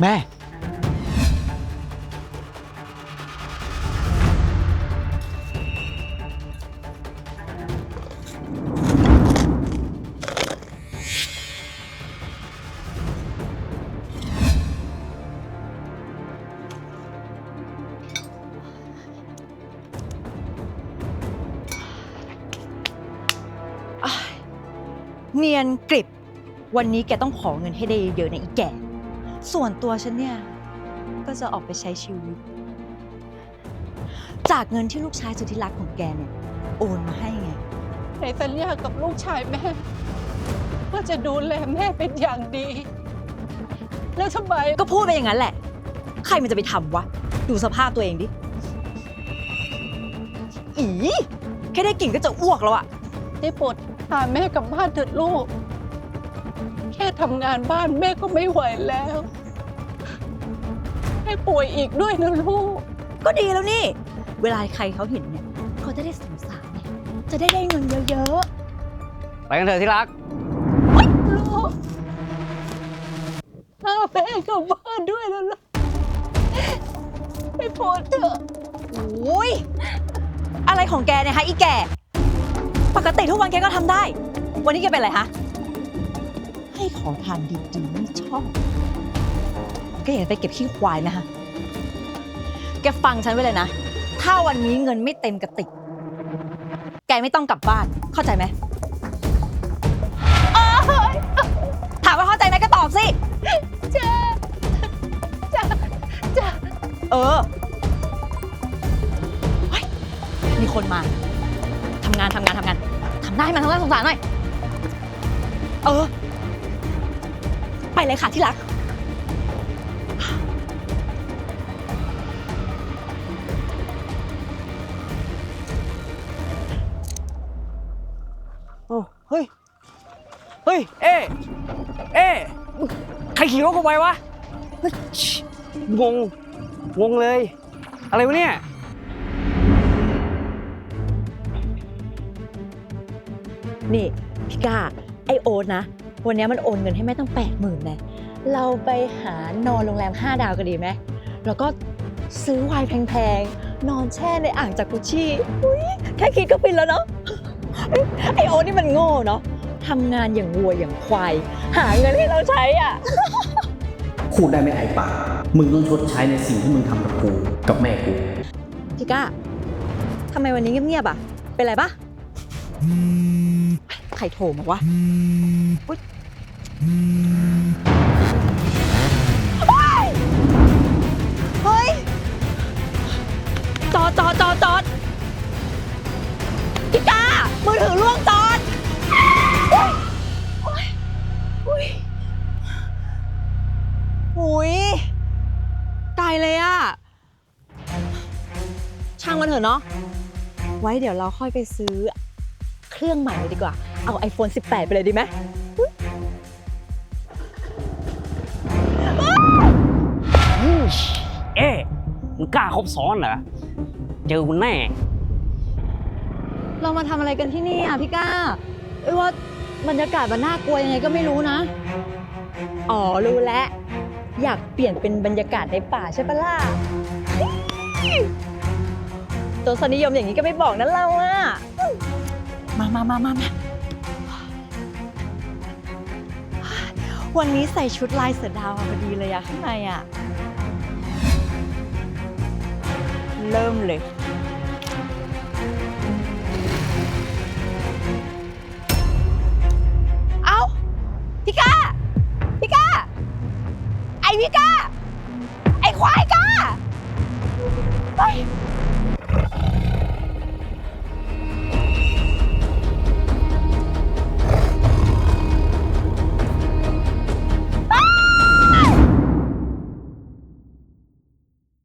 แม่ เนียนกริบ วันนี้แกต้องขอเงินให้ได้เยอะๆนะอีแก่ ส่วนตัวฉันเนี่ย ก็จะออกไปใช้ชีวิต จากเงินที่ลูกชายสุดที่รักของแกเนี่ย โอนมาให้ไง ในสัญญากับลูกชายแม่ว่าจะดูแลแม่เป็นอย่างดี แล้วทำไมก็พูดไปอย่างนั้นแหละ ใครมันจะไปทำวะ ดูสภาพตัวเองดิ อีแค่ได้กลิ่นก็จะอ้วกแล้วอะได้โปรดพาแม่กลับบ้านเถิดลูก แค่ทำงานบ้านแม่ก็ไม่ไหวแล้วแม่ป่วยอีกด้วยนะลูก ก็ดีแล้วนี่ เวลาใครเขาเห็นเนี่ยเขาจะได้สงสารไงจะได้ได้เงินเยอะไปกันเถอะที่รัก ลูกพาแม่กลับบ้านด้วยนะลูกไม่โปรดเถอะ ๆโอ้ยอะไรของแกเนี่ยฮะอีแก่ ปกติทุกวันแกก็ทำได้ วันนี้แกเป็นอะไรฮะให้ ขอทานดีๆไม่ชอบ แกอย่าไปเก็บขี้ควายนะฮะแกฟังฉันไว้เลยนะ ถ้าวันนี้เงินไม่เต็มกระติก แกไม่ต้องกลับบ้าน เข้าใจไหมเอ้ยถามว่าเข้าใจไหมก็ตอบสิ จ้าจ้าจ้าเออเฮ้ยมีคนมาทำงานทำงานทำงานทำได้มันทำได้สงสารหน่อย เออ ไปเลยค่ะที่รัก โอ้เฮ้ย เฮ้ยเอ๊ะเอ๊ะใครขี่รถกูไปวะเฮ้ยชิงง งงเลย อะไรวะเนี่ย นี่พี่ก้าไอโอ๊ตนะ วันนี้มันโอนเงินให้แม่ตั้งแปดหมื่นเลยเราไปหานอนโรงแรม 5 ดาวกันดีไหม แล้วก็ซื้อไวน์แพงๆ นอนแช่ในอ่างจากกุชชี่อุ๊ยแค่คิดก็ฟินแล้วเนาะ ไอโอ๊ตนี่มันโง่เนาะทำงานอย่างวัวอย่างควาย หาเงินให้เราใช้อะ พูดได้ไม่ไอายปาก มึงต้องชดใช้ในสิ่งที่มึงทำกับกูกับแม่กู พี่ก้าทำไมวันนี้เงียบๆอะ เป็นไรปะใครโทรมาวะอุ๊ย เฮ้ย จอดจอดจอดจอดพี่ก้ามือถือล่วงจอดอุ๊ยอุ๊ยอุ๊ยอุ๊ยตายเลยอะช่างมันเถอะเนาะ ไว้เดี๋ยวเราค่อยไปซื้อ เครื่องใหม่เลยดีกว่า เอา iPhone 18 ไปเลยดีไหม เอ๊ะมึงกล้าคบซ้อนเหรอ เจอกูแน่เรามาทำอะไรกันที่นี่อะพี่ก้าเอ้ยว่าบรรยากาศมันน่ากลัวยังไงก็ไม่รู้นะ อ๋อรู้แล้ว อยากเปลี่ยนเป็นบรรยากาศในป่าใช่ปะล่ะตัวสนิยมอย่างนี้ก็ไม่บอกนะเราอะมามามามามาวันนี้ใส่ชุดลายเสือดาวมาพอดีเลยอะข้างในอะ เริ่มเลย เอาพิก้าพิก้า ไอพิก้า ไอควายก้า ไป